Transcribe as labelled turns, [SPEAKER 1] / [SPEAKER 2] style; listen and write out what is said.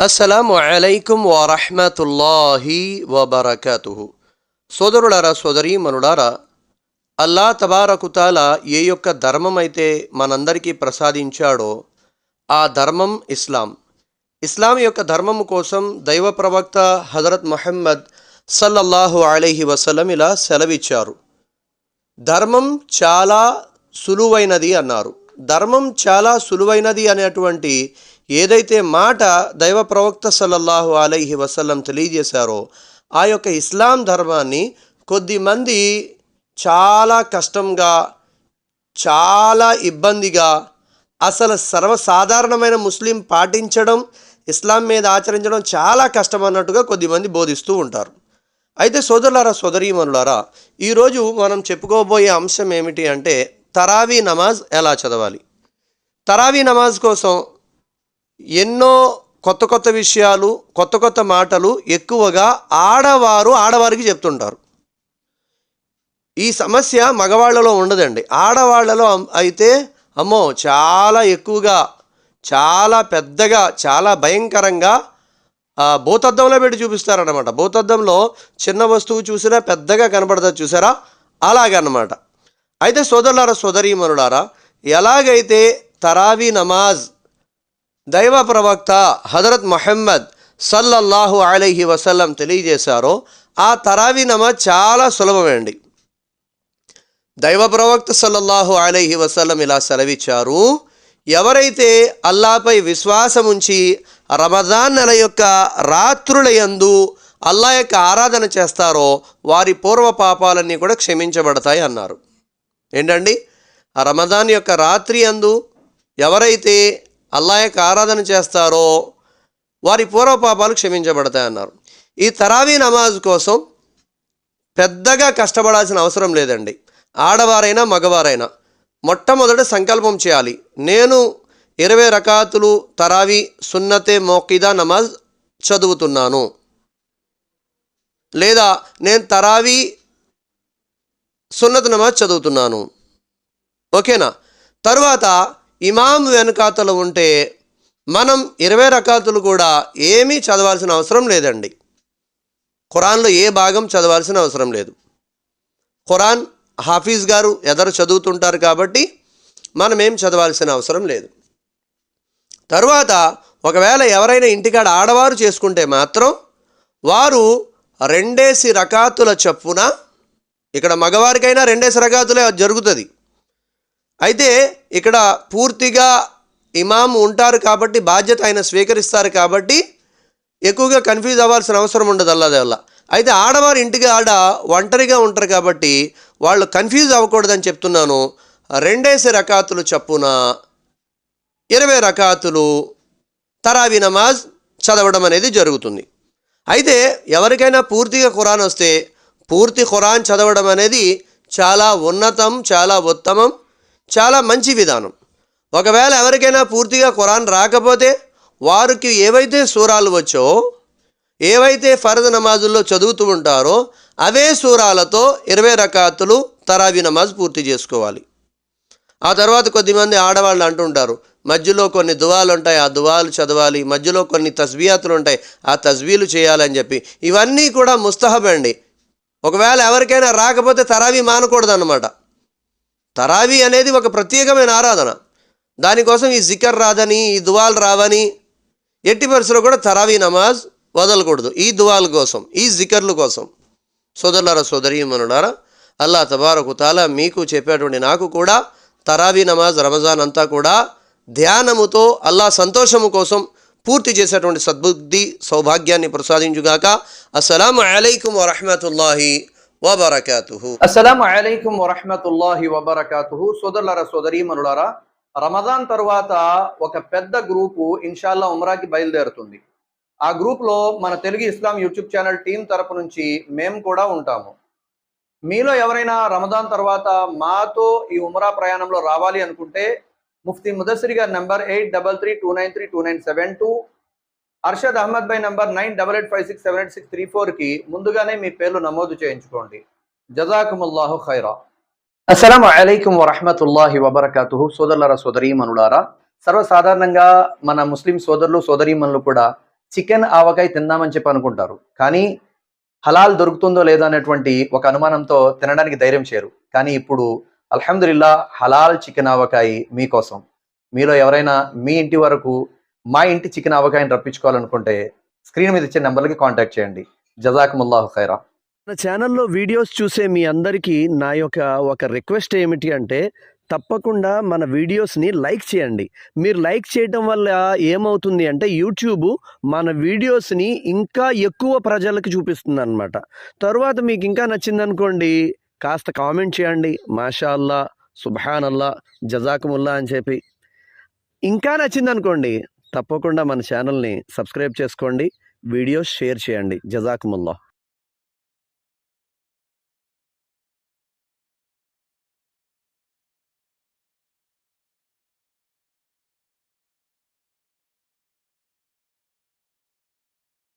[SPEAKER 1] అస్సలాము అలైకుం వరహమతుల్లాహి వబర్కతుహు సోదరులారా సోదరీమనుడారా అల్లా తబారకుతాల ఏ యొక్క ధర్మం అయితే మనందరికీ ప్రసాదించాడో ఆ ధర్మం ఇస్లాం. ఇస్లాం యొక్క ధర్మం కోసం దైవ ప్రవక్త హజరత్ మొహమ్మద్ సల్లల్లాహు అలైహి వసలం ఇలా సెలవిచ్చారు. ధర్మం చాలా సులువైనది అన్నారు. ధర్మం చాలా సులువైనది అనేటువంటి ఏదైతే మాట దైవ ప్రవక్త సల్లల్లాహు అలైహి వసల్లం తెలియజేశారో ఆ యొక్క ఇస్లాం ధర్మాన్ని కొద్దిమంది చాలా కష్టంగా చాలా ఇబ్బందిగా అసలు సర్వసాధారణమైన ముస్లిం పాటించడం ఇస్లాం మీద ఆచరించడం చాలా కష్టం అన్నట్టుగా కొద్దిమంది బోధిస్తూ ఉంటారు. అయితే సోదరులారా సోదరీమనులారా ఈరోజు మనం చెప్పుకోబోయే అంశం ఏమిటి అంటే తరావీ నమాజ్ ఎలా చదవాలి? తరావీ నమాజ్ కోసం ఎన్నో కొత్త కొత్త విషయాలు కొత్త కొత్త మాటలు ఎక్కువగా ఆడవారు ఆడవారికి చెప్తుంటారు. ఈ సమస్య మగవాళ్ళలో ఉండదండి. ఆడవాళ్ళలో అయితే అమ్మో చాలా ఎక్కువగా చాలా పెద్దగా చాలా భయంకరంగా భూతద్దంలో పెట్టి చూపిస్తారనమాట భూతద్దంలో చిన్న వస్తువు చూసినా పెద్దగా కనబడతా చూసారా? అలాగనమాట అయితే సోదరులారా సోదరీమనులారా ఎలాగైతే తరావీ నమాజ్ దైవ ప్రవక్త హజరత్ మొహమ్మద్ సల్లల్లాహు అలైహి వసల్లం తెలియజేశారో ఆ తరావీ నమాజ్ చాలా సులభమండి. దైవ ప్రవక్త సల్లల్లాహు అలైహి వసల్లం ఇలా సెలవిచ్చారు ఎవరైతే అల్లాపై విశ్వాసం ఉంచి రమజాన్ నెల యొక్క రాత్రుల యందు అల్లా యొక్క ఆరాధన చేస్తారో వారి పూర్వ పాపాలన్నీ కూడా క్షమించబడతాయి అన్నారు. ఏంటండి? రమజాన్ యొక్క రాత్రి అందు ఎవరైతే అల్లా యొక్క ఆరాధన చేస్తారో వారి పూర్వపాపాలు క్షమించబడతాయి అన్నారు. ఈ తరావీ నమాజ్ కోసం పెద్దగా కష్టపడాల్సిన అవసరం లేదండి. ఆడవారైనా మగవారైనా మొట్టమొదట సంకల్పం చేయాలి. నేను ఇరవై రకాతులు తరావి సున్నతే మోకిదా నమాజ్ చదువుతున్నాను. లేదా నేను తరావి సున్నత్ నమాజ్ చదువుతున్నాను. ఓకేనా? తరువాత ఇమాం వెనకాతలు ఉంటే మనం ఇరవై రకాతులు కూడా ఏమీ చదవాల్సిన అవసరం లేదండి. ఖురాన్లో ఏ భాగం చదవాల్సిన అవసరం లేదు. ఖురాన్ హాఫీజ్ గారు ఎదరు చదువుతుంటారు కాబట్టి మనం ఏం చదవాల్సిన అవసరం లేదు. తరువాత ఒకవేళ ఎవరైనా ఇంటికాడ ఆడవారు చేసుకుంటే మాత్రం వారు రెండేసి రకాతుల చెప్పున ఇక్కడ మగవారికైనా రెండేసి రకాతులే జరుగుతుంది. అయితే ఇక్కడ పూర్తిగా ఇమాం ఉంటారు కాబట్టి బాధ్యత ఆయన స్వీకరిస్తారు కాబట్టి ఎక్కువగా కన్ఫ్యూజ్ అవ్వాల్సిన అవసరం ఉండదు అల్లాదేవల్ల అయితే ఆడవారు ఇంటికి ఆడ ఒంటరిగా ఉంటారు కాబట్టి వాళ్ళు కన్ఫ్యూజ్ అవ్వకూడదని చెప్తున్నాను. రెండేసి రకాతులు చప్పున ఇరవై రకాతులు తరావి నమాజ్ చదవడం అనేది జరుగుతుంది. అయితే ఎవరికైనా పూర్తిగా ఖురాన్ వస్తే పూర్తి ఖురాన్ చదవడం అనేది చాలా ఉన్నతం చాలా ఉత్తమం. చాలా మంచి విధానం. ఒకవేళ ఎవరికైనా పూర్తిగా ఖురాన్ రాకపోతే వారికి ఏవైతే సూరాలు వచ్చో ఏవైతే ఫరద్ నమాజుల్లో చదువుతూ ఉంటారో అవే సూరాలతో ఇరవై రకాతులు తరావి నమాజ్ పూర్తి చేసుకోవాలి. ఆ తర్వాత కొద్దిమంది ఆడవాళ్ళు అంటుంటారు మధ్యలో కొన్ని దువాలు ఉంటాయి ఆ దువాలు చదవాలి మధ్యలో కొన్ని తస్బియాతులు ఉంటాయి ఆ తస్బీలు చేయాలని చెప్పి. ఇవన్నీ కూడా ముస్తహబ్ అండి. ఒకవేళ ఎవరికైనా రాకపోతే తరావి మానకూడదు అన్నమాట తరావీ అనేది ఒక ప్రత్యేకమైన ఆరాధన. దానికోసం ఈ జికర్ రాదని ఈ దువాలు రావని ఎట్టి పరిస్థితుల్లో కూడా తరావీ నమాజ్ వదలకూడదు. ఈ దువాల కోసం ఈ జికర్ల కోసం. సోదరులారా సోదరీమనులారా అల్లా తబారకు తాలా మీకు చెప్పేటువంటి నాకు కూడా తరావీ నమాజ్ రమజాన్ అంతా కూడా ధ్యానముతో అల్లా సంతోషము కోసం పూర్తి చేసేటువంటి సద్బుద్ధి సౌభాగ్యాన్ని ప్రసాదించుగాక. అస్సలం అలైకుం వరహమతుల్లాహి వబర్కాతుహు.
[SPEAKER 2] అస్సలం అలైకుం వరహమతుల్లాహి వబర్కాతుహు. సోదరులారా సోదరీమనులారా రమదాన్ తరువాత ఒక పెద్ద గ్రూపు ఇన్షాల్లా ఉమ్రాకి బయలుదేరుతుంది. ఆ గ్రూప్లో మన Telugu Islam YouTube channel team తరపు నుంచి మేము కూడా ఉంటాము. మీలో ఎవరైనా రమదాన్ తర్వాత మాతో ఈ ఉమ్రా ప్రయాణంలో రావాలి అనుకుంటే ముఫ్తీ ముదస్సిరి గారి number eight double three two nine three two nine seven two Arshad Ahmed by number nine double eight five six seven eight six three ఫోర్కి ముందుగానే మీ పేర్లు నమోదు చేయించుకోండి. జజాకుముల్లాహు ఖైరా. అస్సలం అలైకుం వరహమతుల్లాహి వబర్కాతుహు. సోదరులారా సోదరీమనులారా సర్వసాధారణంగా మన ముస్లిం సోదరులు సోదరీమణులు కూడా చికెన్ ఆవకాయ తిందామని చెప్పి అనుకుంటారు. కానీ హలాల్ దొరుకుతుందో లేదో అనేటువంటి ఒక అనుమానంతో తినడానికి ధైర్యం చేయరు. కానీ ఇప్పుడు అల్హమ్దుల్లా హలాల్ చికెన్ ఆవకాయ మీకోసం. మీలో ఎవరైనా మీ ఇంటి వరకు మా ఇంటి చికెన్ ఆవకాయని రప్పించుకోవాలనుకుంటే స్క్రీన్ మీద ఇచ్చే నెంబర్లకి కాంటాక్ట్ చేయండి. జజాకుముల్లాహు ఖైరా.
[SPEAKER 1] మన ఛానల్లో వీడియోస్ చూసే మీ అందరికీ నా యొక్క ఒక రిక్వెస్ట్ ఏమిటి అంటే తప్పకుండా మన వీడియోస్ని లైక్ చేయండి. మీరు లైక్ చేయటం వల్ల ఏమవుతుంది అంటే యూట్యూబ్ మన వీడియోస్ని ఇంకా ఎక్కువ ప్రజలకు చూపిస్తుంది అనమాట తర్వాత మీకు ఇంకా నచ్చిందనుకోండి కాస్త కామెంట్ చేయండి. మాషా అల్లా అల్లా జజాకుముల్లా అని చెప్పి. ఇంకా నచ్చిందనుకోండి తప్పకుండా మన ఛానల్ని సబ్స్క్రైబ్ చేసుకోండి వీడియోస్ షేర్ చేయండి. జజాకుముల్లా.